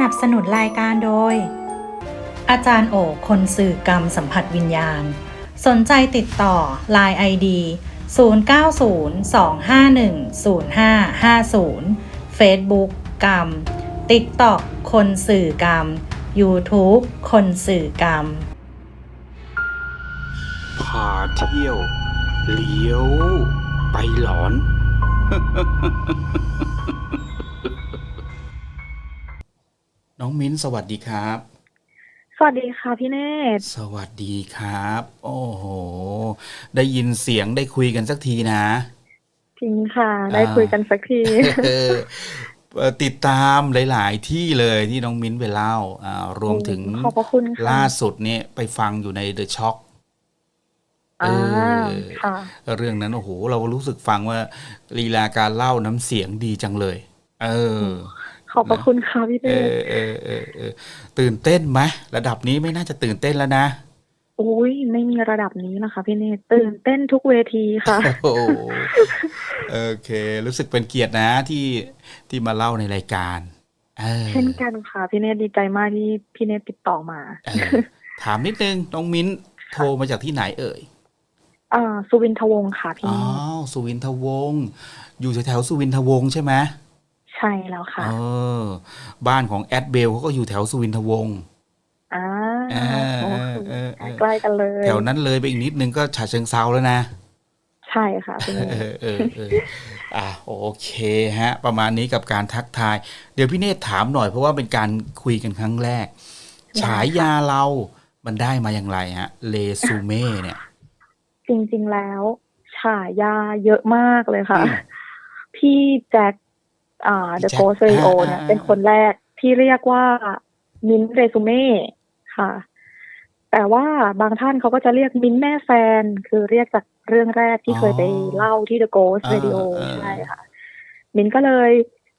นับสนุนรายการโดย อาจารย์โอคนสื่อกรรมสัมผัสวิญญาณ สนใจติดต่อ Line ID 0902510550 Facebook กรรม TikTok คนสื่อกรรม YouTube คนสื่อกรรม พาเที่ยว เลี้ยว ไปหลอน น้องมิ้นสวัสดีครับ สวัสดีค่ะพี่เนตรสวัสดีครับ โอ้โห ได้ยินเสียงได้คุยกันสักทีนะ จริงค่ะ ได้อ่าคุยกันสักที เออเอ่อติดตามหลาย ๆ ที่เลยที่น้องมิ้นไปเล่าอ่ารวมถึงขอบพระคุณค่ะล่าสุดเนี่ยไปฟังอยู่ในเดอะช็อค อ่าเออ ค่ะ เรื่องนั้นโอ้โหเรารู้สึกฟังว่าลีลาการเล่าน้ำเสียงดีจังเลย เออ ขอบพระคุณค่ะพี่เนเอตรอเออเออเออตื่นเต้นไหมระดับนี้ไม่น่าจะตื่นเต้นแล้วนะโอ้ยไม่มีระดับนี้นะคะพี่เนตรตื่นเต้นทุกเวทีค่ะโอ้โหโอเค รู้สึกเป็นเกียรตินะที่ที่มาเล่าในรายการเออเช่นกันค่ะพี่เนตรดีใจมากที่พี่เนตรติดต่อมาเออถามนิดนึงน้องมิ้นโทรมาจากที่ไหนเอ่ยอ่าสุวินทวงศ์ค่ะพี่อ๋อเนตรสุวินทวงศ์อยู่แถวๆสุวินทวงศ์ใช่ไหมใช่แล้วค่ะ เออ บ้านของแอดเบลเขาก็อยู่แถวสุวินทวงศ์อ่าเออโอ้เออโหเออเออใกล้กันเลย แถวนั้นเลยไปอีกนิดนึงก็ฉะเชิงเซาแล้วนะ ใช่ค่ะพี่เนตเอรอเออเอออะโอเคฮะ ประมาณนี้กับการทักทาย เดี๋ยวพี่เนตรถามหน่อยเพราะว่าเป็นการคุยกันครั้งแรก ฉายาเรา มันได้มาอย่างไรฮะ เลซูเม่เนี่ย จริงๆแล้ว ฉายาเยอะมากเลยค่ะอืมพี่แจ็ค อ่าพี่ The แจ็ค Ghost Radio อ่าเนี่ยอ่าเป็นคนแรกที่เรียกว่ามิ้นเรซูเม่ค่ะ แต่ว่าบางท่านเขาก็จะเรียกมิ้นแม่แฟน คือเรียกจากเรื่องแรกที่เคยไปเล่าที่ The Ghost Radio ใช่ค่ะ มิ้นก็เลย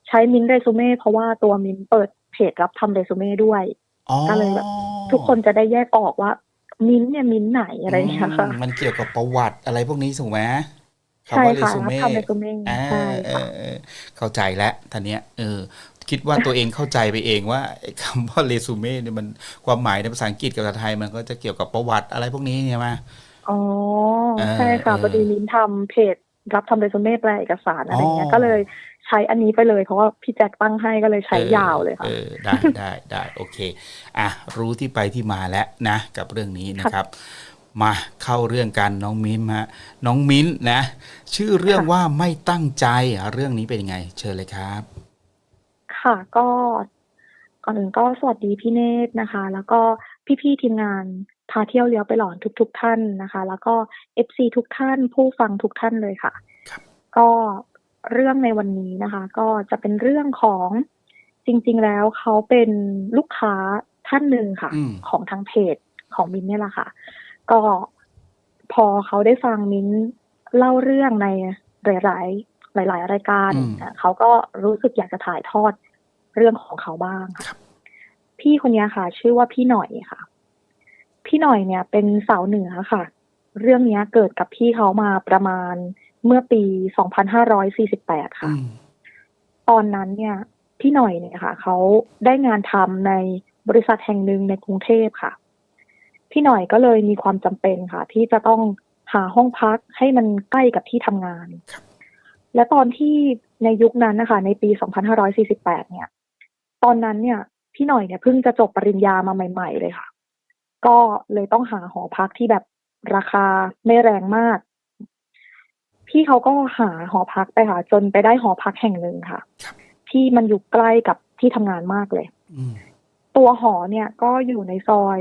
ใช้มิ้นเรซูเม่เพราะว่าตัวมิ้นเปิดเพจรับทำเรซูเม่ด้วยอ๋อก็เลยแบบทุกคนจะได้แยกออกว่า มิ้นเนี่ยมิ้นไหนอะไรอย่างเงี้ยค่ะอืมมันเกี่ยวกับประวัติอะไรพวกนี้ถูกไหมใช่ คำว่าเรค่ะซูรับเม่ทำเรซูเม่อ่าใช่เอค่ะอเออเข้าใจแล้วท่านเนี้ยเออ คิดว่าตัวเองเข้าใจไปเองว่าไอ้คำว่าเรซูเม่เนี่ยมันความหมายในภาษาอังกฤษกับภาษาไทยมันก็จะเกี่ยวกับประวัติอะไรพวกนี้เนี่ยมาอ๋อเออใช่ค่ะเออพอดีมิ้นทำเพจรับทำเรซูเม่แปลเอกสารอะไรเงี้อ๋ยอก็เลยใช้อันนี้ไปเลยเพราะว่าพี่แจ็คตั้งให้ก็เลยใช้ยาวเลยค่ะเออได้ได้ได้โอเค อะรู้ที่ไปที่มาแล้วนะ กับเรื่องนี้นะครับ มาเข้าเรื่องกันน้องมิ้นฮะน้องมิ้นนะ ชื่อเรื่องค่ะว่าไม่ตั้งใจอะเรื่องนี้เป็นยังไง เชิญเลยครับ ค่ะก็ก่อนอื่นก็สวัสดีพี่เนตรนะคะ แล้วก็พี่ๆทีมงานพาเที่ยวเลี้ยวไปหลอนทุก ๆ ท่านนะคะ แล้วก็เอฟซีทุกท่านผู้ฟังทุกท่านเลยค่ะครับก็เรื่องในวันนี้นะคะ ก็จะเป็นเรื่องของจริง ๆ แล้วเขาเป็นลูกค้าท่านหนึ่งค่ะอืมของทางเพจของมินเนี่ยแหละค่ะ ก็พอเขาได้ฟังมิ้นเล่าเรื่องในหลาย ๆ หลาย ๆ รายการอืมอะเขาก็รู้สึกอยากจะถ่ายทอดเรื่องของเขาบ้างครัค่ะบพี่คนนี้ค่ะ ชื่อว่าพี่หน่อยค่ะ พี่หน่อยเนี่ย เป็นสาวเหนือค่ะ เรื่องเนี้ยเกิดกับพี่เขามาประมาณเมื่อปี 2548 ค่ะอืมตอนนั้นเนี่ย พี่หน่อยเนี่ยค่ะ เขาได้งานทำในบริษัทแห่งหนึ่งในกรุงเทพค่ะ พี่หน่อยก็เลยมีความจำเป็นค่ะ ที่จะต้องหาห้องพักให้มันใกล้กับที่ทำงานครับและตอนที่ในยุคนั้นนะคะ ในปี 2548 เนี่ย ตอนนั้นเนี่ย พี่หน่อยเนี่ยเพิ่งจะจบปริญญามาใหม่ ๆ เลยค่ะ ก็เลยต้องหาหอพักที่แบบราคาไม่แรงมาก พี่เขาก็หาหอพักไปค่ะ จนไปได้หอพักแห่งหนึ่งค่ะครับที่มันอยู่ใกล้กับที่ทำงานมากเลยอืมตัวหอเนี่ยก็อยู่ในซอย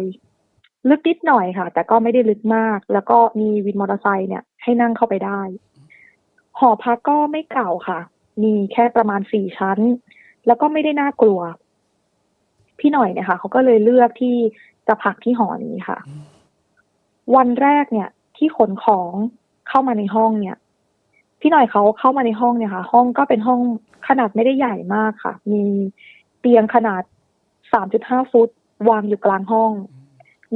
ลึกนิดหน่อยค่ะ แต่ก็ไม่ได้ลึกมาก แล้วก็มีวินมอเตอร์ไซค์เนี่ย ให้นั่งเข้าไปได้ หอพักก็ไม่เก่าค่ะ มีแค่ประมาณสี่ชั้น แล้วก็ไม่ได้น่ากลัว พี่หน่อยเนี่ยค่ะเขาก็เลยเลือกที่จะพักที่หอนี้ค่ะ วันแรกเนี่ย ที่ขนของเข้ามาในห้องเนี่ย พี่หน่อยเขาเข้ามาในห้องเนี่ยค่ะ ห้องก็เป็นห้องขนาดไม่ได้ใหญ่มากค่ะ มีเตียงขนาด3.5ฟุต วางอยู่กลางห้อง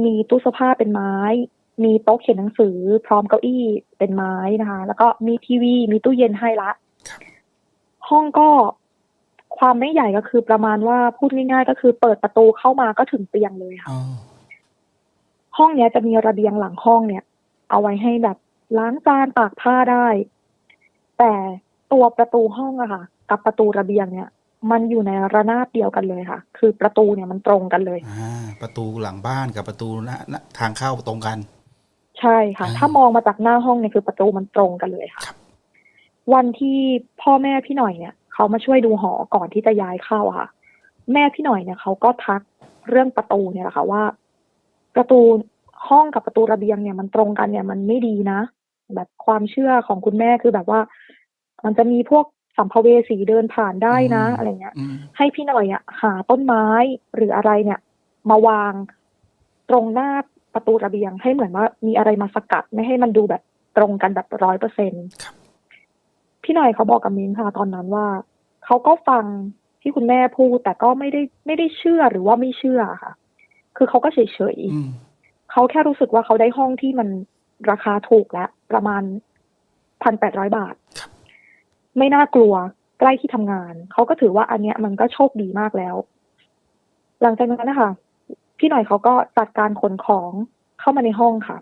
มีตู้เสื้อผ้าเป็นไม้ มีโต๊ะเขียนหนังสือ พร้อมเก้าอี้เป็นไม้นะคะ แล้วก็มีทีวี มีตู้เย็นให้ละครับห้องก็ความไม่ใหญ่ก็คือประมาณว่าพูดง่าย ๆ ก็คือเปิดประตูเข้ามาก็ถึงเตียงเลยค่ะอ๋อห้องเนี้ยจะมีระเบียงหลังห้องเนี่ย เอาไว้ให้แบบล้างจานตากผ้าได้ แต่ตัวประตูห้องอะค่ะ กับประตูระเบียงเนี่ย มันอยู่ในระนาบเดียวกันเลยค่ะ คือประตูเนี่ยมันตรงกันเลยอ่าประตูหลังบ้านกับประตูหน้าหน้าทางเข้าตรงกัน ใช่ค่ะ อ่า ถ้ามองมาจากหน้าห้องเนี่ยคือประตูมันตรงกันเลยค่ะ ครับ วันที่พ่อแม่พี่หน่อยเนี่ยเขามาช่วยดูหอก่อนที่จะย้ายเข้าอะค่ะ แม่พี่หน่อยเนี่ยเขาก็ทักเรื่องประตูเนี่ยแหละค่ะว่า ประตูห้องกับประตูระเบียงเนี่ยมันตรงกันเนี่ยมันไม่ดีนะ แบบความเชื่อของคุณแม่คือแบบว่า มันจะมีพวก สัมภเวสีเดินผ่านได้นะอืมอะไรเงี้ยอืมให้พี่หน่อยอะหาต้นไม้หรืออะไรเนี่ย มาวางตรงหน้าประตูระเบียงให้เหมือนว่ามีอะไรมาสกัดไม่ให้มันดูแบบตรงกันแบบร้อยเปอร์เซ็นครับพี่หน่อยเขาบอกกับมิ้นท์ค่ะตอนนั้นว่าเขาก็ฟังที่คุณแม่พูดแต่ก็ไม่ได้ไม่ได้เชื่อหรือว่าไม่เชื่อค่ะ คือเขาก็เฉยเฉยๆอืมเขาแค่รู้สึกว่าเขาได้ห้องที่มันราคาถูกและประมาณพันแปดร้อยบาทครับ ไม่น่ากลัวใกล้ที่ทำงาน เขาก็ถือว่าอันเนี้ยมันก็โชคดีมากแล้ว หลังจากนั้นนะคะพี่หน่อยเขาก็จัดการขนของเข้ามาในห้องค่ะ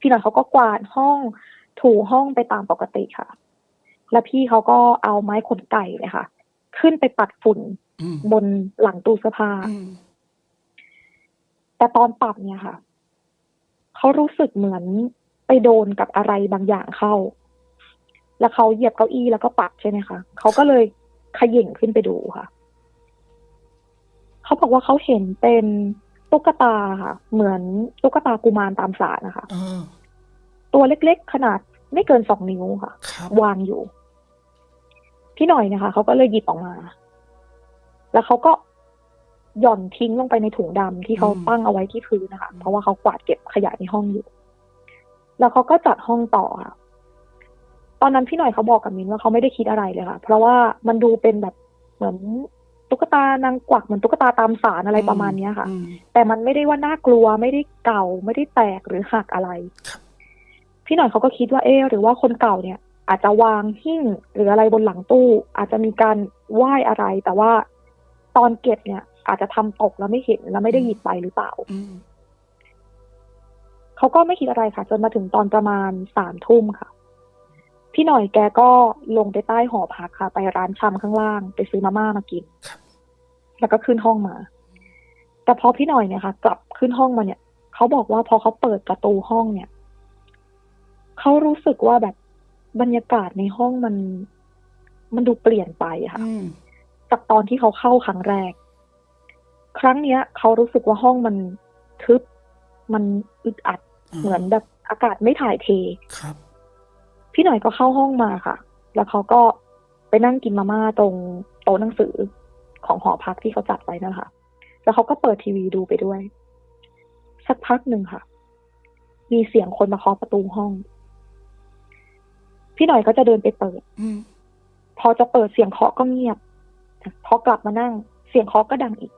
พี่หน่อยเขาก็กวาดห้องถูห้องไปตามปกติค่ะ แล้วพี่เขาก็เอาไม้ขนไก่เลยค่ะ ขึ้นไปปัดฝุ่นอืมบนหลังตู้เสื้อผ้าอืมแต่ตอนปรับเนี่ยค่ะ เขารู้สึกเหมือนไปโดนกับอะไรบางอย่างเข้า แล้วเขาเหยียบเก้าอี้แล้วก็ปัดใช่ไหมคะเขาก็เลยเขย่งขึ้นไปดูค่ะ เขาบอกว่าเขาเห็นเป็นตุ๊กตาค่ะ เหมือนตุ๊กตากุมารตามสารนะคะเออตัวเล็กๆ ขนาดไม่เกินสองนิ้วค่ะครับวางอยู่ พี่หน่อยนะคะเขาก็เลยหยิบออกมา แล้วเขาก็หย่อนทิ้งลงไปในถุงดำที่เขาอืมตั้งเอาไว้ที่พื้นนะคะ เพราะว่าเขากวาดเก็บขยะในห้องอยู่ แล้วเขาก็จัดห้องต่อค่ะ ตอนนั้นพี่หน่อยเขาบอกกับมินว่าเขาไม่ได้คิดอะไรเลยค่ะ เพราะว่ามันดูเป็นแบบเหมือนตุ๊กตานางกวักเหมือนตุ๊กตาตามสารอะไรประมาณเนี้ยค่ะอืมแต่มันไม่ได้ว่าน่ากลัวไม่ได้เก่าไม่ได้แตกหรือหักอะไรครับพี่หน่อยเขาก็คิดว่าเออหรือว่าคนเก่าเนี่ย อาจจะวางหิ้งหรืออะไรบนหลังตู้ อาจจะมีการไหว้อะไร แต่ว่าตอนเก็บเนี่ย อาจจะทำตกแล้วไม่เห็นแล้วไม่ได้หยิบไปหรือเปล่าอืมเขาก็ไม่คิดอะไรค่ะ จนมาถึงตอนประมาณสามทุ่มค่ะ พี่หน่อยแกก็ลงไปใต้หอพักค่ะ ไปร้านชำข้างล่าง ไปซื้อมาม่ามากินครับแล้วก็ขึ้นห้องมา แต่พอพี่หน่อยเนี่ยค่ะ กลับขึ้นห้องมาเนี่ย เขาบอกว่าพอเขาเปิดประตูห้องเนี่ย เขารู้สึกว่าแบบบรรยากาศในห้องมัน มันดูเปลี่ยนไปอะค่ะอืมจากตอนที่เขาเข้าครั้งแรก ครั้งเนี้ย เขารู้สึกว่าห้องมันทึบ มันอึดอัด เหมือนแบบอากาศไม่ถ่ายเท ครับ พี่หน่อยก็เข้าห้องมาค่ะ แล้วเขาก็ไปนั่งกินมาม่าตรงโต๊ะหนังสือของหอพักที่เขาจัดไว้นะคะ แล้วเขาก็เปิดทีวีดูไปด้วย สักพักหนึ่งค่ะ มีเสียงคนมาเคาะประตูห้อง พี่หน่อยก็จะเดินไปเปิดอืมพอจะเปิดเสียงเคาะก็เงียบ พอกลับมานั่ง เสียงเคาะก็ดังอีก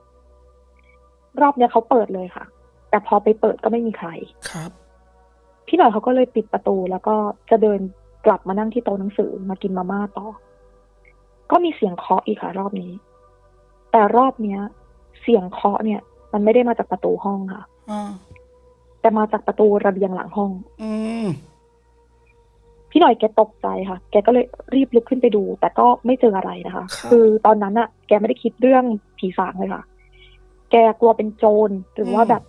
รอบเนี้ยเขาเปิดเลยค่ะ แต่พอไปเปิดก็ไม่มีใคร ครับ พี่หน่อยเขาก็เลยปิดประตูแล้วก็จะเดิน กลับมานั่งที่โต๊ะหนังสือมากินมาม่าต่อ ก็มีเสียงเคาะอีกค่ะรอบนี้ แต่รอบเนี้ย เสียงเคาะเนี่ย มันไม่ได้มาจากประตูห้องค่ะอ่าแต่มาจากประตูระเบียงหลังห้อง อืมพี่หน่อยแกตกใจค่ะ แกก็เลยรีบลุกขึ้นไปดู แต่ก็ไม่เจออะไรนะคะครับคือตอนนั้นอะแกไม่ได้คิดเรื่องผีสางเลยค่ะ แกกลัวเป็นโจรหรือว่าแบบ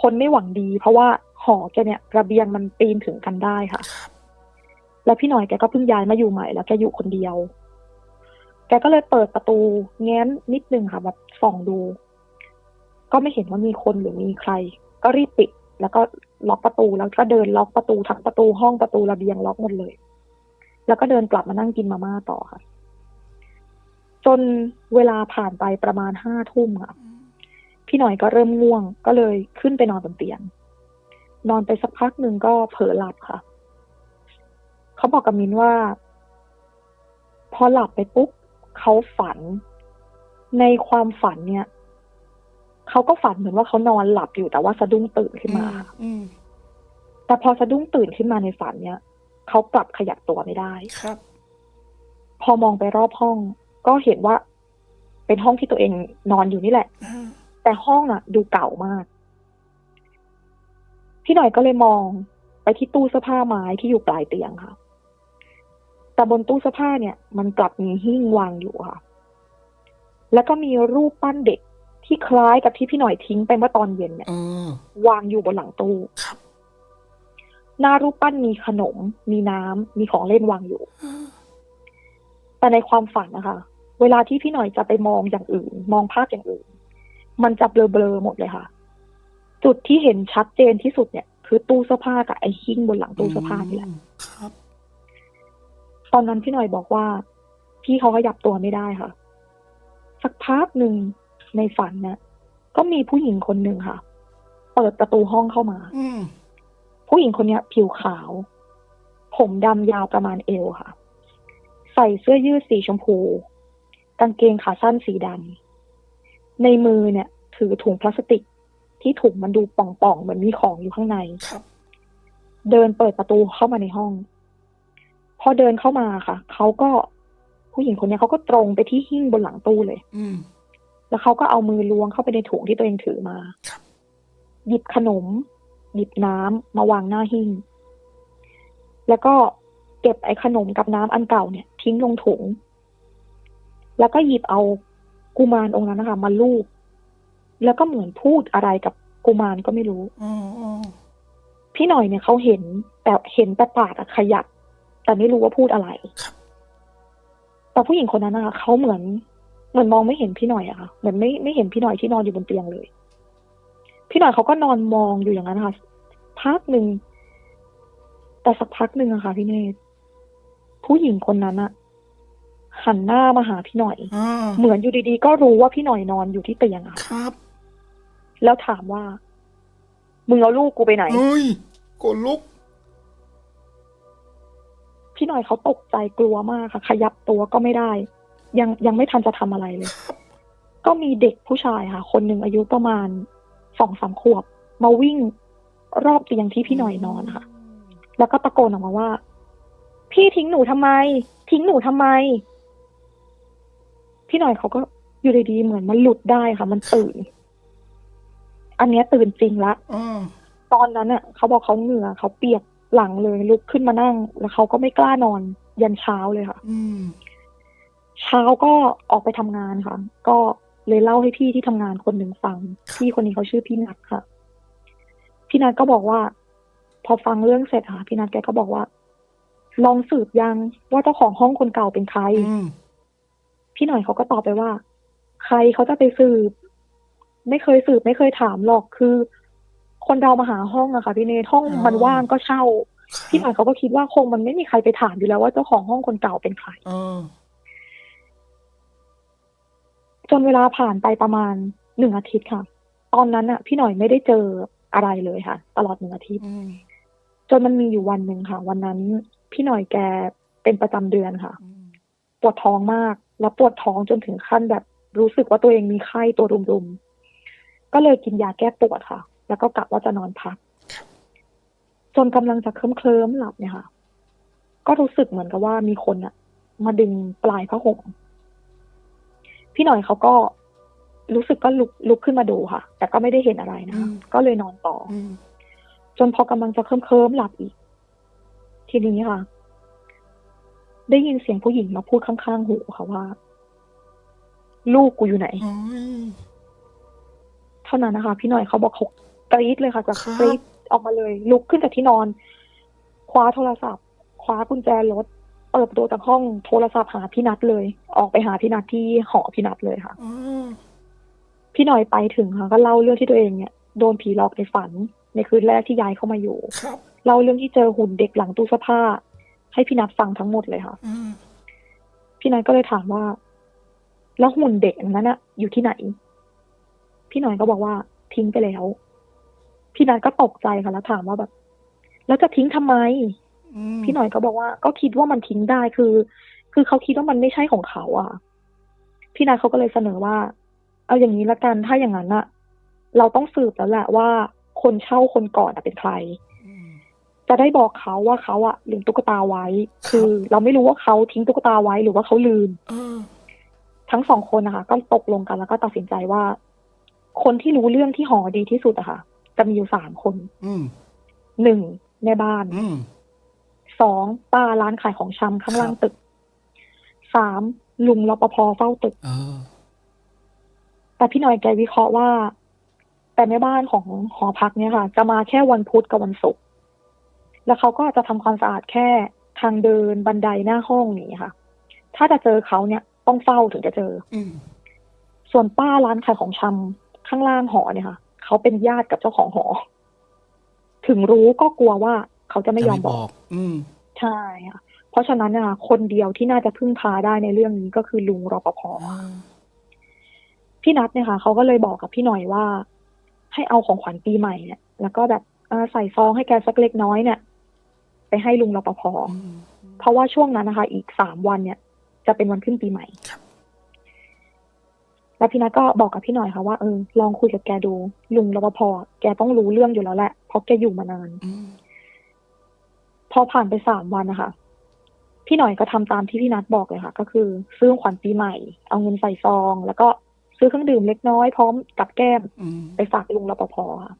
คนไม่หวังดี เพราะว่าหอแกเนี่ย ระเบียงมันปีนถึงกันได้ค่ะครับ แล้วพี่หน่อยแกก็เพิ่งย้ายมาอยู่ใหม่แล้วแกอยู่คนเดียว แกก็เลยเปิดประตูแง้มนิดนึงค่ะแบบส่องดู ก็ไม่เห็นว่ามีคนหรือมีใคร ก็รีบปิด แล้วก็ล็อกประตูแล้วก็เดินล็อกประตูทั้งประตูห้องประตูระเบียงล็อกหมดเลย แล้วก็เดินกลับมานั่งกินมาม่าต่อค่ะ จนเวลาผ่านไปประมาณห้าทุ่มค่ะพี่หน่อยก็เริ่มง่วงก็เลยขึ้นไปนอนบนเตียง นอนไปสักพักหนึ่งก็เผลอหลับค่ะ เขาบอกกับมินว่า พอหลับไปปุ๊บเขาฝัน ในความฝันเนี่ยเขาก็ฝันเหมือนว่าเขานอนหลับอยู่แต่ว่าสะดุ้งตื่นขึ้นมาอืมแต่พอสะดุ้งตื่นขึ้นมาในฝันเนี่ยเขากลับขยับตัวไม่ได้ครับ พอมองไปรอบห้อง ก็เห็นว่า เป็นห้องที่ตัวเองนอนอยู่นี่แหละแต่ห้องอะ ดูเก่ามาก พี่หน่อยก็เลยมองไปที่ตู้เสื้อผ้าไม้ที่อยู่ปลายเตียงค่ะ แต่บนตู้เสื้อผ้าเนี่ย มันกลับมีหิ้งวางอยู่ค่ะ แล้วก็มีรูปปั้นเด็กที่คล้ายกับที่พี่หน่อยทิ้งไปเมื่อตอนเย็นเนี่ยเออวางอยู่บนหลังตู้ครับหน้ารูปปั้นมีขนม มีน้ำมีของเล่นวางอยู่ แต่ในความฝันนะคะ เวลาที่พี่หน่อยจะไปมองอย่างอื่น มองภาพอย่างอื่น มันจะเบลอๆหมดเลยค่ะ จุดที่เห็นชัดเจนที่สุดเนี่ย คือตู้เสื้อผ้ากับไอ้หิ้งบนหลังตู้เสื้อผ้านี่แหละครับต อนนั้นพี่หน่อยบอกว่า พี่เขาขยับตัวไม่ได้ค่ะ สักพักหนึ่งในฝันเนี่ยก็มีผู้หญิงคนหนึ่งค่ะ เปิดประตูห้องเข้ามาอืมผู้หญิงคนเนี้ยผิวขาว ผมดำยาวประมาณเอวค่ะ ใส่เสื้อยืดสีชมพู กางเกงขาสั้นสีดำในมือเนี่ย ถือถุงพลาสติกที่ถุงมันดูป่องๆเหมือนมีของอยู่ข้างในครับ เดินเปิดประตูเข้ามาในห้องพ อเดินเข้ามาค่ะเขาก็ผู้หญิงคนเนี้ยเขาก็ตรงไปที่หิ้งบนหลังตู้เลย อืมแล้วเขาก็เอามือล้วงเข้าไปในถุงที่ตัวเองถือมาครับหยิบขนม หยิบน้ำมาวางหน้าหิ้งแล้วก็เก็บไอ้ขนมกับน้ำอันเก่าเนี่ย ทิ้งลงถุง แล้วก็หยิบเอากุมารองค์นั้นนะคะมาลูบแล้วก็เหมือนพูดอะไรกับกุมารก็ไม่รู้อ๋ออ๋อพี่หน่อยเนี่ยเขาเห็นแต่เห็นแต่ปากอะขยับ แต่ไม่รู้ว่าพูดอะไรครับแต่ผู้หญิงคนนั้นนะคะเขาเหมือน เหมือนมองไม่เห็นพี่หน่อยอะค่ะเหมือนไม่ไม่เห็นพี่หน่อยที่นอนอยู่บนเตียงเลย พี่หน่อยเขาก็นอนมองอยู่อย่างนั้นค่ะพักหนึ่งแต่สักพักหนึ่งอะค่ะ พี่เนตรผู้หญิงคนนั้นอะหันหน้ามาหาพี่หน่อยอ่าเหมือนอยู่ดีๆ ก็รู้ว่าพี่หน่อยนอนอยู่ที่เตียงอะครับ แล้วถามว่า มึงเอาลูกกูไปไหนเฮ้ยกดลุก พี่หน่อยเขาตกใจกลัวมากค่ะ ขยับตัวก็ไม่ได้ ยังยังไม่ทันจะทำอะไรเลย ก็มีเด็กผู้ชายค่ะ คนหนึ่งอายุประมาณสองสามขวบ มาวิ่งรอบเตียงที่พี่หน่อยนอนค่ะ แล้วก็ตะโกนออกมาว่า พี่ทิ้งหนูทำไม ทิ้งหนูทำไม พี่หน่อยเขาก็อยู่ดีๆเหมือนมันหลุดได้ค่ะ มันตื่น อันเนี้ยตื่นจริงละอ่าตอนนั้นเน่ะเขาบอกเขาเหงื่อเขาเปียก หลังเลยลุกขึ้นมานั่ง แล้วเขาก็ไม่กล้านอนยันเช้าเลยค่ะอืมเช้าก็ออกไปทำงานค่ะ ก็เลยเล่าให้พี่ที่ทำงานคนหนึ่งฟัง พี่คนนี้เขาชื่อพี่นัทค่ะ พี่นัทก็บอกว่า พอฟังเรื่องเสร็จค่ะ พี่นัทแกก็บอกว่า ลองสืบยังว่าเจ้าของห้องคนเก่าเป็นใครอืมพี่หน่อยเขาก็ตอบไปว่า ใครเขาจะไปสืบ ไม่เคยสืบไม่เคยถามหรอกคือ คนเรามาหาห้องอะค่ะพี่เนทห้องมันว่างก็เช่า พี่หน่อยเขาก็คิดว่าคงมันไม่มีใครไปถามอยู่แล้วว่าเจ้าของห้องคนเก่าเป็นใครเออจนเวลาผ่านไปประมาณหนึ่งอาทิตย์ค่ะ ตอนนั้นอะพี่หน่อยไม่ได้เจออะไรเลยค่ะ ตลอดหนึ่งอาทิตย์อืมจนมันมีอยู่วันหนึ่งค่ะ วันนั้นพี่หน่อยแกเป็นประจำเดือนค่ะอืมปวดท้องมาก แล้วปวดท้องจนถึงขั้นแบบรู้สึกว่าตัวเองมีไข้ตัวรุมๆก็เลยกินยาแก้ปวดค่ะ แล้วก็กะว่าจะนอนพัก จนกำลังจะเคลิ้มเคลิ้มๆหลับเนี่ยค่ะ ก็รู้สึกเหมือนกับว่ามีคนอะมาดึงปลายผ้าห่มพี่หน่อยเขาก็รู้สึกก็ลุกลุกขึ้นมาดูค่ะ แต่ก็ไม่ได้เห็นอะไรนะคะก็เลยนอนต่ออืมจนพอกำลังจะเคลิ้มเคลิ้มๆหลับอีก ทีนี้ค่ะ ได้ยินเสียงผู้หญิงมาพูดข้างๆหูค่ะว่า ลูกกูอยู่ไหนเฮ้ยเท่านั้นนะคะ พี่หน่อยเขาบอกเขา กรี๊ดเลยค่ะจากครับกรี๊ดออกมาเลย ลุกขึ้นจากที่นอน คว้าโทรศัพท์ คว้ากุญแจรถเปิดประตูจากห้องโทรศัพท์หาพี่นัทเลย ออกไปหาพี่นัทที่หอพี่นัทเลยค่ะอ่าพี่หน่อยไปถึงค่ะก็เล่าเรื่องที่ตัวเองเนี่ยโดนผีหลอกในฝัน ในคืนแรกที่ย้ายเข้ามาอยู่ครับเล่าเรื่องที่เจอหุ่นเด็กหลังตู้เสื้อผ้า ให้พี่นัทฟังทั้งหมดเลยค่ะอ่าพี่นัทก็เลยถามว่า แล้วหุ่นเด็กอันนั้นอะอยู่ที่ไหน พี่หน่อยก็บอกว่าทิ้งไปแล้ว พี่นัทก็ตกใจค่ะแล้วถามว่าแบบ แล้วจะทิ้งทำไมอืมพี่หน่อยก็บอกว่า ก็คิดว่ามันทิ้งได้คือ คือเขาคิดว่ามันไม่ใช่ของเขาอะ พี่นัทเขาก็เลยเสนอว่า เอาอย่างนี้ละกันถ้าอย่างนั้นอะเราต้องสืบแล้วแหละว่า คนเช่าคนก่อนอะเป็นใครอืมจะได้บอกเขาว่าเขาอะลืมตุ๊กตาไว้ คือ เราไม่รู้ว่าเขาทิ้งตุ๊กตาไว้หรือว่าเขาลืมเออทั้งสองคนนะคะก็ตกลงกันแล้วก็ตัดสินใจว่า คนที่รู้เรื่องที่หอดีที่สุดอะค่ะ จะมีอยู่สามคนอืมหนึ่งแม่บ้านอืม สองป้าร้านขายของชำข้างล่างครับ ตึกสามลุงรปภเฝ้าตึก เออ แต่พี่หน่อยแกวิเคราะห์ว่า แต่แม่บ้านของหอพักเนี่ยค่ะ จะมาแค่วันพุธกับวันศุกร์แล้วเขาก็จะทำความสะอาดแค่ทางเดินบันไดหน้าห้องนี้ค่ะ ถ้าจะเจอเขาเนี่ย ต้องเฝ้าถึงจะเจอ อืม ส่วนป้าร้านขายของชำข้างล่างหอเนี่ยค่ะ เขาเป็นญาติกับเจ้าของหอ ถึงรู้ก็กลัวว่าเขาจะไม่ยอมบอก อืมใช่ค่ะเพราะฉะนั้นนะคะคนเดียวที่น่าจะพึ่งพาได้ในเรื่องนี้ก็คือลุงรปภพี่นัทเนี่ยค่ะเขาก็เลยบอกกับพี่หน่อยว่า ให้เอาของขวัญปีใหม่เนี่ย แล้วก็แบบเอ่อใส่ซองให้แกสักเล็กน้อยเนี่ย ไปให้ลุงรปภอืมเพราะว่าช่วงนั้นนะคะ อีกสามวันเนี่ย จะเป็นวันขึ้นปีใหม่ครับ แล้วพี่นัทก็บอกกับพี่หน่อยค่ะว่าเออลองคุยกับแกดู ลุงรปภแกต้องรู้เรื่องอยู่แล้วแหละเพราะแกอยู่มานานอืมพอผ่านไปสามวันนะคะพี่หน่อยก็ทำตามที่พี่นัทบอกเลยค่ะ ก็คือซื้อของขวัญปีใหม่ เอาเงินใส่ซอง แล้วก็ซื้อเครื่องดื่มเล็กน้อยพร้อมกับแก้มอืมไปฝากลุงรปภค่ะ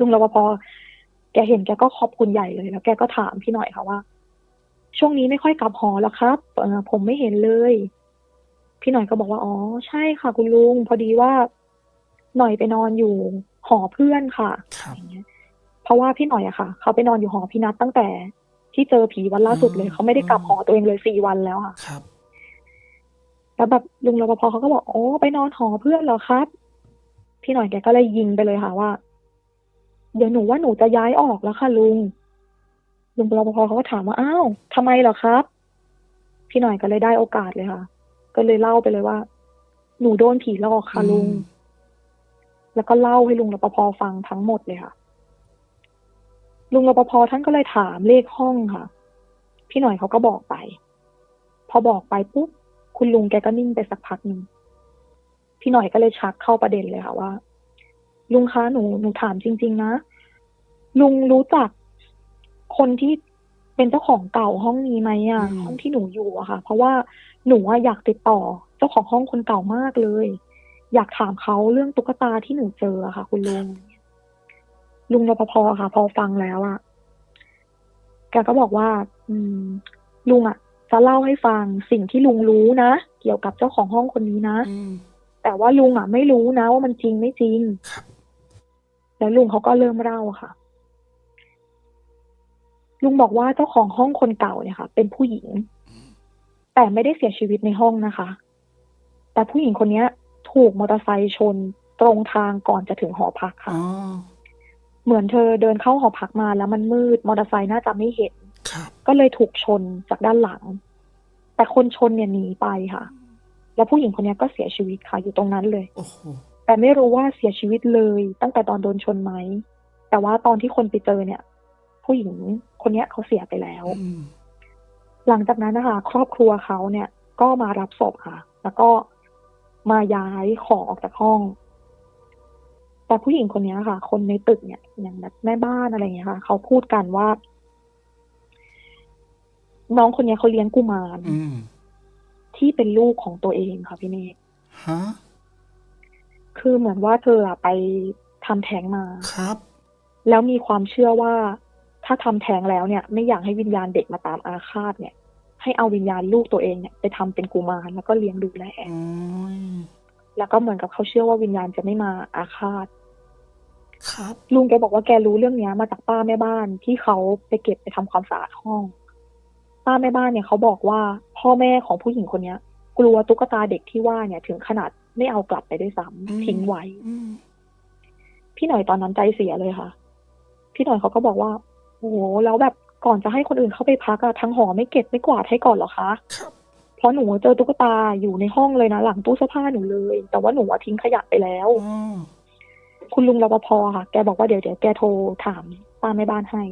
ลุงรปภแกเห็นแกก็ขอบคุณใหญ่เลย แล้วแกก็ถามพี่หน่อยค่ะว่า ช่วงนี้ไม่ค่อยกลับหอแล้วครับเออผมไม่เห็นเลย พี่หน่อยก็บอกว่า อ๋อ ใช่ค่ะ คุณลุง พอดีว่าหน่อยไปนอนอยู่หอเพื่อนค่ะครับอย่างเงี้ยเพราะว่าพี่หน่อยอะค่ะ เขาไปนอนอยู่หอพี่นัทตั้งแต่ที่เจอผีวันล่าสุดเลยอืมเขาไม่ได้กลับหอตัวเองเลยสี่วันแล้วค่ะ ครับ แล้วแบบลุงรปภเขาก็บอกโอ้ไปนอนหอเพื่อนเหรอครับ พี่หน่อยแกก็เลยยิงไปเลยค่ะว่า เดี๋ยวหนูว่าหนูจะย้ายออกแล้วค่ะลุง ลุงรปภเขาก็ถามว่า อ้าวทำไมเหรอครับ พี่หน่อยก็เลยได้โอกาสเลยค่ะ ก็เลยเล่าไปเลยว่า หนูโดนผีหลอกค่ะลุงอืมแล้วก็เล่าให้ลุงรปภฟังทั้งหมดเลยค่ะ ลุงรปภท่านก็เลยถามเลขห้องค่ะ พี่หน่อยเขาก็บอกไป พอบอกไปปุ๊บคุณลุงแกก็นิ่งไปสักพักหนึ่งพี่หน่อยก็เลยชักเข้าประเด็นเลยค่ะว่า ลุงคะหนูหนูถามจริง ๆ นะลุงรู้จักคนที่ เป็นเจ้าของเก่าห้องนี้ไหมอะอืม ห้องที่หนูอยู่อะค่ะ เพราะว่าหนูอะอยากติดต่อ เจ้าของห้องคนเก่ามากเลย อยากถามเขาเรื่องตุ๊กตาที่หนูเจออะค่ะ คุณลุงลุงรปภค่ะ พอฟังแล้วอะแกก็บอกว่า อืม ลุงอะจะเล่าให้ฟังสิ่งที่ลุงรู้นะเกี่ยวกับเจ้าของห้องคนนี้นะ อืม แต่ว่าลุงอะไม่รู้นะว่ามันจริงไม่จริง ครับ แล้วลุงเขาก็เริ่มเล่าค่ะ ลุงบอกว่าเจ้าของห้องคนเก่าเนี่ยค่ะ เป็นผู้หญิง แต่ไม่ได้เสียชีวิตในห้องนะคะ แต่ผู้หญิงคนเนี้ย ถูกมอเตอร์ไซค์ชนตรงทางก่อนจะถึงหอพักค่ะอ๋อเหมือนเธอเดินเข้าหอพักมาแล้วมันมืดมอเตอร์ไซค์น่าจะไม่เห็นครับก็เลยถูกชนจากด้านหลัง แต่คนชนเนี่ยหนีไปค่ะ แล้วผู้หญิงคนเนี้ยก็เสียชีวิตค่ะอยู่ตรงนั้นเลยโอ้โหแต่ไม่รู้ว่าเสียชีวิตเลย ตั้งแต่ตอนโดนชนไหมแต่ว่าตอนที่คนไปเจอเนี่ย ผู้หญิงคนเนี้ยเขาเสียไปแล้วอืมหลังจากนั้นนะคะครอบครัวเขาเนี่ย ก็มารับศพค่ะ แล้วก็มาย้ายของออกจากห้อง แต่ผู้หญิงคนเนี้ยค่ะ คนในตึกเนี่ย อย่างแบบแม่บ้านอะไรอย่างเงี้ยค่ะ เขาพูดกันว่า น้องคนเนี้ยเขาเลี้ยงกุมารอืมที่เป็นลูกของตัวเองค่ะพี่เนกฮะคือเหมือนว่าเธออะไปทำแท้งมาครับ แล้วมีความเชื่อว่า ถ้าทำแท้งแล้วเนี่ย ไม่อยากให้วิญญาณเด็กมาตามอาฆาตเนี่ย ให้เอาวิญญาณลูกตัวเองเนี่ยไปทำเป็นกุมารแล้วก็เลี้ยงดูแลโอ้ยแล้วก็เหมือนกับเขาเชื่อว่าวิญญาณจะไม่มาอาฆาตครับลุงแกบอกว่าแกรู้เรื่องเนี้ย มาจากป้าแม่บ้านที่เขาไปเก็บไปทำความสะอาดห้อง ป้าแม่บ้านเนี่ยเขาบอกว่าพ่อแม่ของผู้หญิงคนเนี้ย กลัวตุ๊กตาเด็กที่ว่าเนี่ย ถึงขนาดไม่เอากลับไปด้วยซ้ำอืมทิ้งไว้อืมพี่หน่อยตอนนั้นใจเสียเลยค่ะ พี่หน่อยเขาก็บอกว่า โอ้โหแล้วแบบก่อนจะให้คนอื่นเข้าไปพักอะทั้งหอไม่เก็บไม่กวาดให้ก่อนเหรอคะครับเพราะหนูเจอตุ๊กตาอยู่ในห้องเลยนะหลังตู้เสื้อผ้าหนูเลย แต่ว่าหนูอะทิ้งขยะไปแล้วอ๋อคุณลุงรปภค่ะ แกบอกว่าเดี๋ยวเดี๋ยวแกโทรถามป้าแม่บ้านให้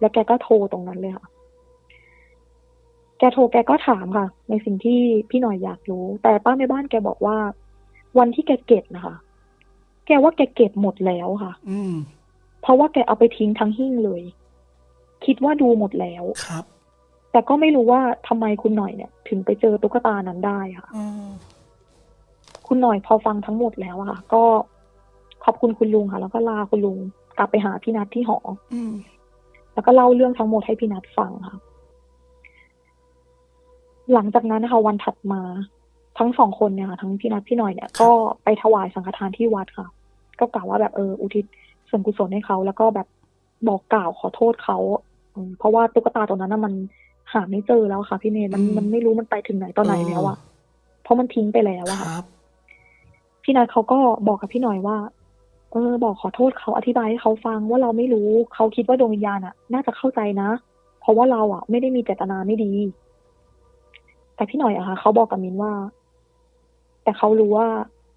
แล้วแกก็โทรตรงนั้นเลยค่ะ แกโทรแกก็ถามค่ะ ในสิ่งที่พี่หน่อยอยากรู้ แต่ป้าแม่บ้านแกบอกว่า วันที่แกเก็บนะคะ แกว่าแกเก็บหมดแล้วค่ะ อืมเพราะว่าแกเอาไปทิ้งทั้งหิ้งเลย คิดว่าดูหมดแล้ว ครับ แต่ก็ไม่รู้ว่าทำไมคุณหน่อยเนี่ย ถึงไปเจอตุ๊กตานั้นได้ค่ะอ๋อคุณหน่อยพอฟังทั้งหมดแล้วอะค่ะ ก็ขอบคุณคุณลุงค่ะ แล้วก็ลาคุณลุงกลับไปหาพี่นัทที่หออืมแล้วก็เล่าเรื่องทั้งหมดให้พี่นัทฟังค่ะ หลังจากนั้นนะคะวันถัดมา ทั้งสองคนเนี่ยค่ะทั้งพี่นัทพี่หน่อยเนี่ย ก็ไปถวายสังฆทานที่วัดค่ะ ก็กล่าวว่าแบบเอออุทิศส่วนกุศลให้เขา แล้วก็แบบ บอกกล่าวขอโทษเขาอืมเพราะว่าตุ๊กตาตัวนั้นน่ะมันหาไม่เจอแล้วค่ะ พี่เนยมันอืมมันไม่รู้มันไปถึงไหนตอนไหนแล้วอะเพราะมันทิ้งไปแล้วคอะค่ะรับพี่นัทเขาก็บอกกับพี่หน่อยว่า เออ บอกขอโทษเขาอธิบายให้เขาฟังว่าเราไม่รู้เขาคิดว่าดวงวิญญาณอะน่าจะเข้าใจนะ เพราะว่าเราอะไม่ได้มีเจตนาไม่ดี แต่พี่หน่อยอะค่ะเขาบอกกับมินว่า แต่เขารู้ว่า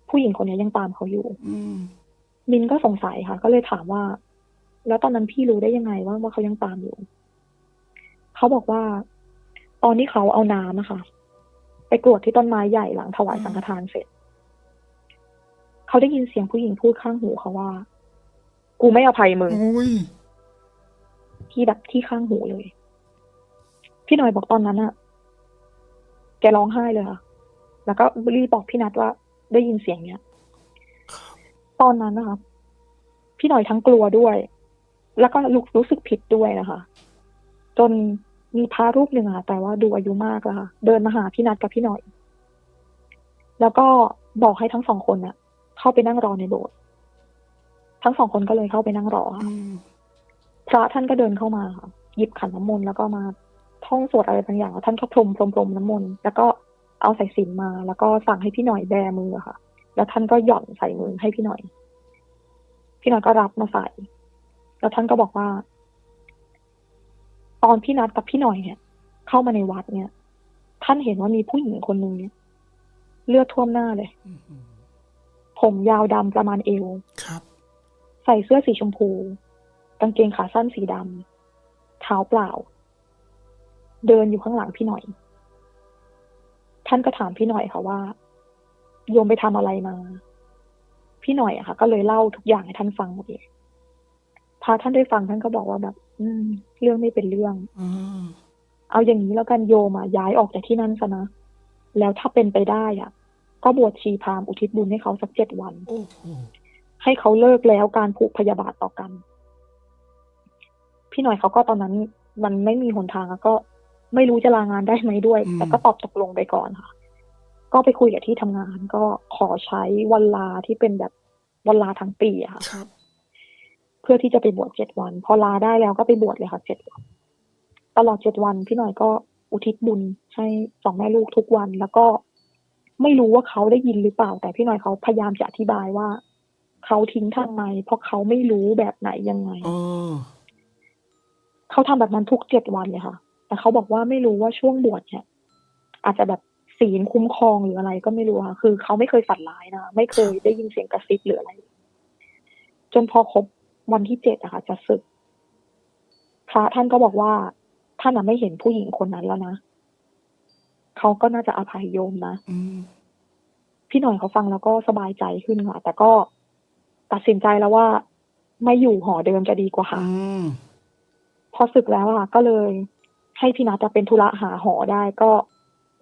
ผู้หญิงคนนี้ยังตามเขาอยู่อืมมินก็สงสัยค่ะ ก็เลยถามว่า แล้วตอนนั้นพี่รู้ได้ยังไงว่าว่าเขายังตามอยู่ เขาบอกว่า ตอนที่เขาเอาน้ำอะค่ะไปกรวดที่ต้นไม้ใหญ่หลังถวายสังฆทานเสร็จ เขาได้ยินเสียงผู้หญิงพูดข้างหูเขาว่า กูไม่อภัยมึงอุ้ยที่แบบที่ข้างหูเลย พี่หน่อยบอกตอนนั้นอะแกร้องไห้เลยค่ะ แล้วก็รีบบอกพี่นัทว่าได้ยินเสียงเนี้ย ตอนนั้นนะคะ พี่หน่อยทั้งกลัวด้วย แล้วก็รู้รู้สึกผิดด้วยนะคะ จนมีพระรูปหนึ่งอะแต่ว่าดูอายุมากแล้วค่ะเดินมาหาพี่นัทกับพี่หน่อย แล้วก็บอกให้ทั้งสองคนน่ะเข้าไปนั่งรอในโบสถ์ทั้งสองคนก็เลยเข้าไปนั่งรอค่ะอืมพระท่านก็เดินเข้ามาค่ะหยิบขันน้ำมนต์แล้วก็มาท่องสวดอะไรบางอย่างแล้วท่านก็พรมพรมพรมน้ำมนต์แล้วก็เอาใส่สินมา แล้วก็สั่งให้พี่หน่อยแบมือค่ะ แล้วท่านก็หย่อนใส่มือให้พี่หน่อย พี่หน่อยก็รับมาใส่ แล้วท่านก็บอกว่า ตอนพี่นัดกับพี่หน่อยเนี่ย เข้ามาในวัดเนี่ย ท่านเห็นว่ามีผู้หญิงคนหนึ่งเนี่ย เลือดท่วมหน้าเลยอืมอืมผมยาวดำประมาณเอวครับ ใส่เสื้อสีชมพู กางเกงขาสั้นสีดำเท้าเปล่า เดินอยู่ข้างหลังพี่หน่อย ท่านก็ถามพี่หน่อยค่ะว่าโยมไปทำอะไรมา พี่หน่อยอะค่ะ ก็เลยเล่าทุกอย่างให้ท่านฟังหมดเลย พาท่านได้ฟังท่านก็บอกว่าแบบ อืม เรื่องไม่เป็นเรื่องอืมเอาอย่างนี้แล้วกันโยมอะย้ายออกจากที่นั่นซะนะ แล้วถ้าเป็นไปได้อะก็บวชชีพราหมณ์อุทิศบุญให้เขาสักเจ็ดวันโอ้โหให้เขาเลิกแล้วการผูกพยาบาทต่อกัน พี่หน่อยเขาก็ตอนนั้น มันไม่มีหนทางแล้วก็ไม่รู้จะลางานได้ไหมด้วย แต่ก็ตอบตกลงไปก่อนค่ะ ก็ไปคุยกับที่ทำงาน ก็ขอใช้วันลาที่เป็นแบบวันลาทั้งปีอะค่ะครับเพื่อที่จะไปบวชเจ็ดวัน พอลาได้แล้วก็ไปบวชเลยค่ะเจ็ดวันตลอดเจ็ดวันพี่หน่อยก็อุทิศบุญให้สองแม่ลูกทุกวัน แล้วก็ไม่รู้ว่าเขาได้ยินหรือเปล่า แต่พี่หน่อยเขาพยายามจะอธิบายว่า เขาทิ้งทำไมเพราะเขาไม่รู้แบบไหนยังไงเออเขาทำแบบนั้นทุกเจ็ดวันเลยค่ะ แต่เขาบอกว่าไม่รู้ว่าช่วงบวชเนี่ย อาจจะแบบศีลคุ้มครองหรืออะไรก็ไม่รู้ค่ะ คือเขาไม่เคยฝันร้ายนะ ไม่เคยได้ยินเสียงกระซิบหรืออะไร จนพอครบ วันที่เจ็ดอะค่ะ จะศึก พระท่านก็บอกว่า ท่านน่ะไม่เห็นผู้หญิงคนนั้นแล้วนะเขาก็น่าจะอภัยโยมนะอืมพี่หน่อยเขาฟังแล้วก็สบายใจขึ้นค่ะแต่ก็ตัดสินใจแล้วว่า ไม่อยู่หอเดิมจะดีกว่าอืมพอศึกแล้วอะก็เลย ให้พี่นัทจะเป็นธุระหาหอได้ก็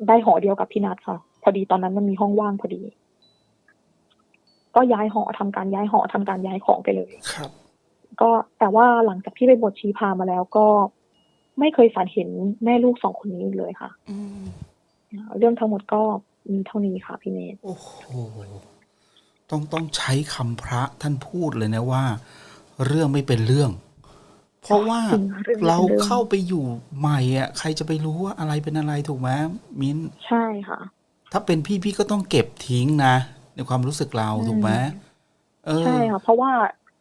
ได้หอเดียวกับพี่นัทค่ะ พอดีตอนนั้นมันมีห้องว่างพอดี ก็ย้ายหอทำการย้ายหอทำการย้ายของไปเลยครับ ก็แต่ว่าหลังจากที่ไปบวชชีพราหมณ์มาแล้วก็ไม่เคยฝันเห็นแม่ลูกสองคนนี้อีกเลยค่ะอืมเรื่องทั้งหมดก็มีเท่านี้ค่ะพี่เนทโอ้โหต้องต้องใช้คำพระท่านพูดเลยนะว่า เรื่องไม่เป็นเรื่อง เพราะว่าจริงค่ะองนี้เราป็นองเข้าไปอยู่ใหม่อะ ใครจะไปรู้ว่าอะไรเป็นอะไรถูกไหมมิ้นใช่ค่ะ ถ้าเป็นพี่พี่ก็ต้องเก็บทิ้งนะในความรู้สึกเราอืมถูกไหมเออใช่ค่ะเพราะว่า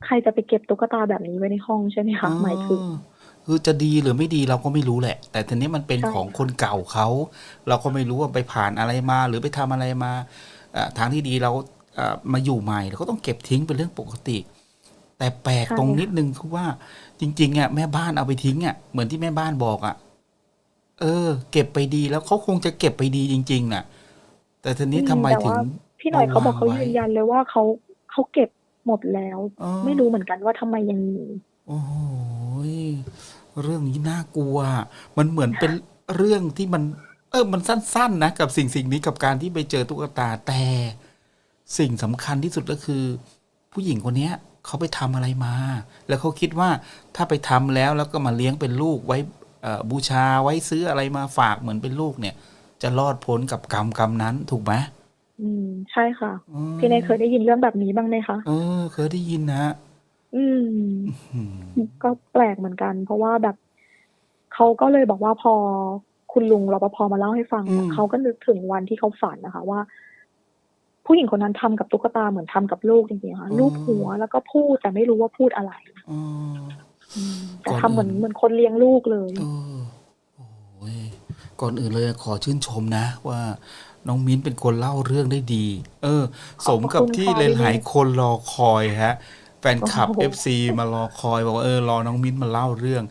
ใครจะไปเก็บตุ๊กตาแบบนี้ไว้ในห้องใช่ไหมคะหมายถึงเออคือจะดีหรือไม่ดีเราก็ไม่รู้แหละ แต่ทีนี้มันเป็นใช่ของคนเก่าเขา เราก็ไม่รู้ว่าไปผ่านอะไรมา หรือไปทำอะไรมาเอ่อทางที่ดีเราเอ่อมาอยู่ใหม่เราก็ต้องเก็บทิ้งเป็นเรื่องปกติ แต่แปลกตรงนิดนึงคือว่า จริงๆอะแม่บ้านเอาไปทิ้งอะเหมือนที่แม่บ้านบอกอะ เออ เก็บไปดีแล้วเขาคงจะเก็บไปดีจริง ๆน่ะ แต่ทีนี้อืมทำไมแต่ถึงว่าพี่หน่อยเขาบอกเขาวางไว้ยืนยันเลยว่าเขาเขาเก็บ หมดแล้ว อ๋อ ไม่รู้เหมือนกันว่าทำไมยังมีโอ้โหยเรื่องนี้น่ากลัว มันเหมือนเป็นเรื่องที่มัน เออ มันสั้น ๆ นะ กับสิ่งสิ่งนี้กับการที่ไปเจอตุ๊กตาแต่สิ่งสำคัญที่สุดก็คือ ผู้หญิงคนเนี้ยเขาไปทำอะไรมา แล้วเขาคิดว่าถ้าไปทำแล้วแล้วก็มาเลี้ยงเป็นลูกไว้เอ่อบูชาไว้ซื้ออะไรมาฝากเหมือนเป็นลูกเนี่ย จะรอดพ้นกับกรรมกรรมนั้นถูกไหมอืม ใช่ค่ะอืมพี่เนทเคยได้ยินเรื่องแบบนี้บ้างไหมคะ เออ เคยได้ยินนะอืม อืมก็แปลกเหมือนกัน เพราะว่าแบบเขาก็เลยบอกว่าพอคุณลุงรปภมาเล่าให้ฟังเนี่ยเขาก็นึกถึงวันที่เขาฝันนะคะ ว่า ผู้หญิงคนนั้นทำกับตุ๊กตาเหมือนทำกับลูกจริงๆค่ะลูกหัวแล้วก็พูดแต่ไม่รู้ว่าพูดอะไรอืมอืม แต่ก่อนทำเหมือนอื่นเหมือนคนเลี้ยงลูกเลย เออ โอ้ยก่อนอื่นเลยขอชื่นชมนะว่า น้องมิ้นเป็นคนเล่าเรื่องได้ดี เออ สมกับที่ขอบคุณค่ะหลายๆคนรอคอยฮะ แฟนคลับโอ้โห FC มารอคอยบอกว่าเออรอน้องมิ้นมาเล่าเรื่อง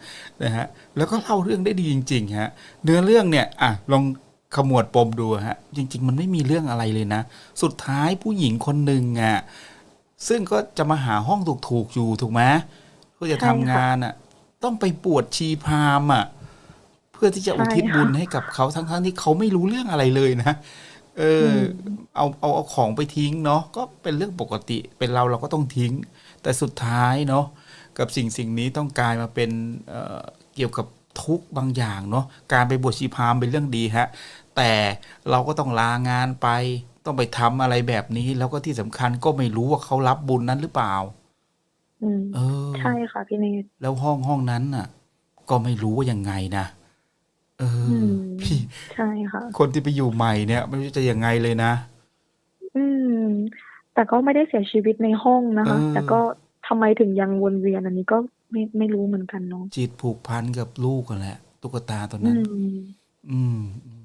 นะฮะ แล้วก็เล่าเรื่องได้ดีจริง ๆ ฮะ เนื้อเรื่องเนี่ยอะลองขมวดปมดูฮะ จริง ๆ มันไม่มีเรื่องอะไรเลยนะ สุดท้ายผู้หญิงคนหนึ่งอะซึ่งก็จะมาหาห้องถูกๆอยู่ถูกไหมเพื่อจะทำงานอะ ต้องไปปวดชีพราหมณ์อะเพื่อที่จะใช่อุทิศค่ะบุญให้กับเขาทั้งๆที่เขาไม่รู้เรื่องอะไรเลยนะ เอออมเอาเอาเอาของไปทิ้งเนาะก็เป็นเรื่องปกติเป็นเราเราก็ต้องทิ้ง แต่สุดท้ายเนาะกับสิ่งสิ่งนี้ต้องกลายมาเป็นเอ่อเกี่ยวกับทุกข์บางอย่างเนาะการไปบวชชีพราหมณ์เป็นเรื่องดีฮะ แต่เราก็ต้องลางานไป ต้องไปทำอะไรแบบนี้ แล้วก็ที่สำคัญก็ไม่รู้ว่าเขารับบุญนั้นหรือเปล่าอืมเออใช่ค่ะพี่เนทแล้วห้องห้องนั้นน่ะ ก็ไม่รู้ว่ายังไงนะ เอออมพี่ ใช่ค่ะ คนที่ไปอยู่ใหม่เนี่ย ไม่รู้จะยังไงเลยนะ อืม แต่ก็ไม่ได้เสียชีวิตในห้องนะคะเออแต่ก็ทำไมถึงยังวนเวียน อันนี้ก็ไม่ ไม่รู้เหมือนกันเนาะ จิตผูกพันกับลูกกันแหละ ตุ๊กตาตัวอืนั้นมอืมอืม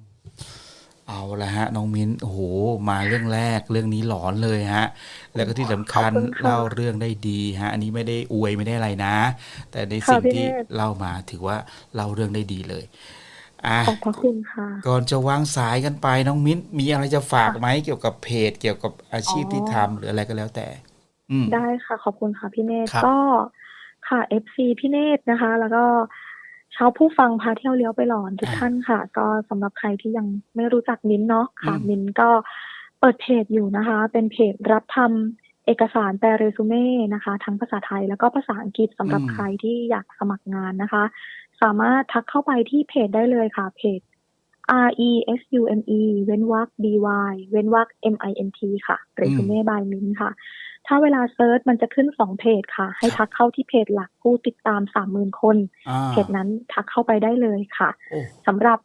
เอาละฮะ น้องมิ้น โอ้โห มาเรื่องแรกเรื่องนี้หลอนเลยฮะ แล้วก็ที่สำคัญขอบคุณค่ะ เล่าเรื่องได้ดีฮะ อันนี้ไม่ได้อวยไม่ได้อะไรนะ แต่ในค่ะสิ่งพี่ที่เนตร เล่ามาถือว่าเล่าเรื่องได้ดีเลย อะขอบพระคุณค่ะ ก่อนจะวางสายกันไปน้องมิ้นมีอะไรจะฝากไหมเกี่ยวกับเพจ เกี่ยวกับอาชีพอ๋อที่ทำหรืออะไรก็แล้วแต่ อืม ได้ค่ะ ขอบคุณค่ะพี่เนตรครับ ก็ค่ะ FC พี่เนตรนะคะ แล้วก็ชาวผู้ฟังพาเที่ยวเลี้ยวไปหลอนทุกท่านค่ะ ก็สำหรับใครที่ยังไม่รู้จักมิ้นท์เนาะค่ะอืม มิ้นท์ก็เปิดเพจอยู่นะคะ เป็นเพจรับทำเอกสารแปลเรซูเม่นะคะ ทั้งภาษาไทยแล้วก็ภาษาอังกฤษสำหรับใครที่อยากสมัครงานนะคะ สามารถทักเข้าไปที่เพจได้เลยค่ะเพจ R E S U M E เว้นวรรค B Y เว้นวรรค M I N T ค่ะเรซูเม่บายมิ้นค่ะ ถ้าเวลาเซิร์ชมันจะขึ้นสองเพจค่ะ ให้ทักเข้าที่เพจหลักผู้ติดตามสามหมื่นคนอ่าเพจนั้นทักเข้าไปได้เลยค่ะโอ้สำหรับ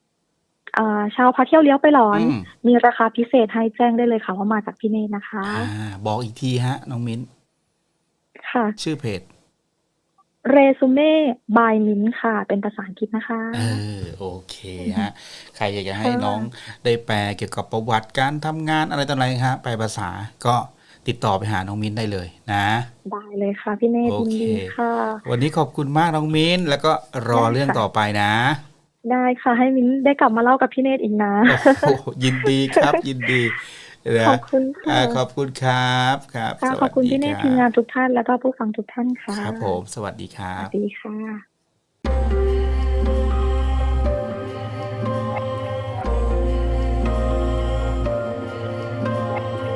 อ่าชาวพาเที่ยวเลี้ยวไปหลอนอืมมีราคาพิเศษให้แจ้งได้เลยค่ะว่ามาจากพี่เนตนะคะอ่าบอกอีกทีฮะ น้องมิ้นค่ะ ชื่อเพจ เรซูเม่บายมิ้นค่ะ เป็นภาษาอังกฤษนะคะ เออ โอเคฮะ ใครอยากจะให้ค่ะน้องได้แปลเกี่ยวกับประวัติการทำงานอะไรต่ออะไรฮะแปลภาษาก็ติดต่อไปหาน้องมิ้นได้เลยนะ ได้เลยค่ะพี่เนตโอยินเคดีค่ะ วันนี้ขอบคุณมากน้องมิ้น แล้วก็รอได้ค่ะเรื่องต่อไปนะ ได้ค่ะให้มิ้นได้กลับมาเล่ากับพี่เนตอีกนะโอ้โหยินดีครับยินดีนะ ขอบคุณค่ะขอบคุณครับครับขอบคุณพี่เนธทีมงานทุกท่านแล้วก็ผู้ฟังทุกท่านค่ะครับผมสวัสดีครับสวัสดีค่ะ